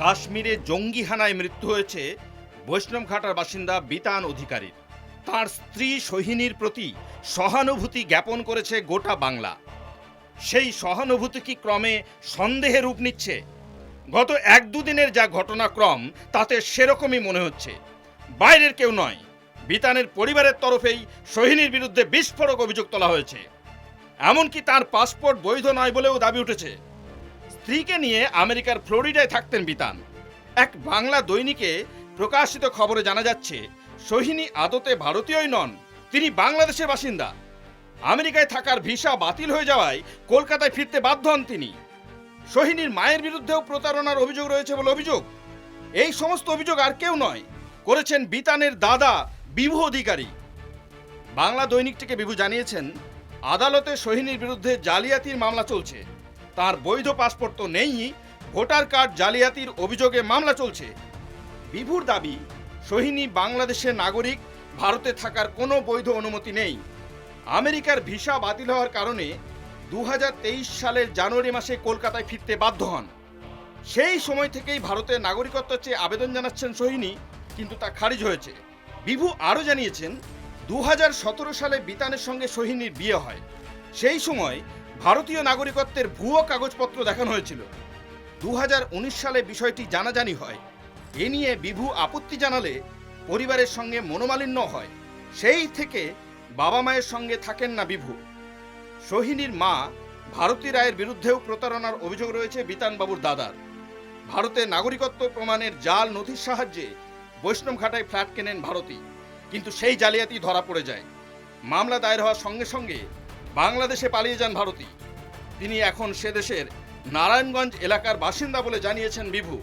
কাশ্মীরে জঙ্গি হানায় মৃত্যু হয়েছে বৈষ্ণবঘাটার বাসিন্দা বিতান অধিকারীর তার স্ত্রী সোহিনীর প্রতি সহানুভূতি জ্ঞাপন করেছে গোটা বাংলা। সেই সহানুভূতি কি ক্রমে সন্দেহে রূপ নিচ্ছে? গত এক দুদিনের যা ঘটনাক্রম, তাতে সেরকমই মনে হচ্ছে। বাইরের কেউ নয়, বিতানের পরিবারের তরফেই সোহিনীর বিরুদ্ধে বিস্ফোরক অভিযোগ তোলা হয়েছে। এমনকি তার পাসপোর্ট বৈধ নয় বলেও দাবি উঠেছে। স্ত্রীকে নিয়ে আমেরিকার ফ্লোরিডায় থাকতেন বিতান। এক বাংলা দৈনিকে প্রকাশিত খবরে জানা যাচ্ছে, সোহিনী আদতে ভারতীয়ই নন, তিনি বাংলাদেশের বাসিন্দা। আমেরিকায় থাকার ভিসা বাতিল হয়ে যাওয়ায় কলকাতায় ফিরতে বাধ্য হন তিনি। সোহিনীর মায়ের বিরুদ্ধেও প্রতারণার অভিযোগ রয়েছে বলে অভিযোগ। এই সমস্ত অভিযোগ আর কেউ নয়, করেছেন বিতানের দাদা, বিভু অধিকারী। বাংলা দৈনিকটিকে বিভু জানিয়েছেন, আদালতে সোহিনীর বিরুদ্ধে জালিয়াতির মামলা চলছে। তার বৈধ পাসপোর্ট তো নেই। ভোটার কার্ড জালিয়াতির অভিযোগে মামলা চলছে। বিভুর দাবি, সোহিনী বাংলাদেশের নাগরিক, ভারতে থাকার কোনো বৈধ অনুমতি নেই। আমেরিকার ভিসা বাতিল হওয়ার কারণে দু হাজার তেইশ সালের জানুয়ারি মাসে কলকাতায় ফিরতে বাধ্য হন। সেই সময় থেকেই ভারতের নাগরিকত্ব চেয়ে আবেদন জানাচ্ছেন সোহিনী, কিন্তু তা খারিজ হয়েছে। বিভু আরও জানিয়েছেন দু হাজার সতেরো সালে বিতানের সঙ্গে সোহিনীর বিয়ে হয়। সেই সময় ভারতীয় নাগরিকত্বের ভুয়ো কাগজপত্র দেখানো হয়েছিল। দু হাজার উনিশ সালে বিষয়টি জানাজানি হয়। এ নিয়ে বিভু আপত্তি জানালে পরিবারের সঙ্গে মনোমালিন্য হয়। সেই থেকে বাবা মায়ের সঙ্গে থাকেন না বিভু। সোহিনীর মা ভারতী রায়ের বিরুদ্ধেও প্রতারণার অভিযোগ রয়েছে বিতানবাবুর দাদার। ভারতে নাগরিকত্ব প্রমাণের জাল নথির সাহায্যে বৈষ্ণবঘাটায় ফ্ল্যাট কেনেন ভারতী। কিন্তু সেই জালিয়াতি ধরা পড়ে যায়। মামলা দায়ের হওয়ার সঙ্গে সঙ্গে বাংলাদেশে পালিয়ে যান ভারতী তিনি এখন সে দেশের নারায়ণগঞ্জ এলাকার বাসিন্দা বলে জানিয়েছেন বিভু।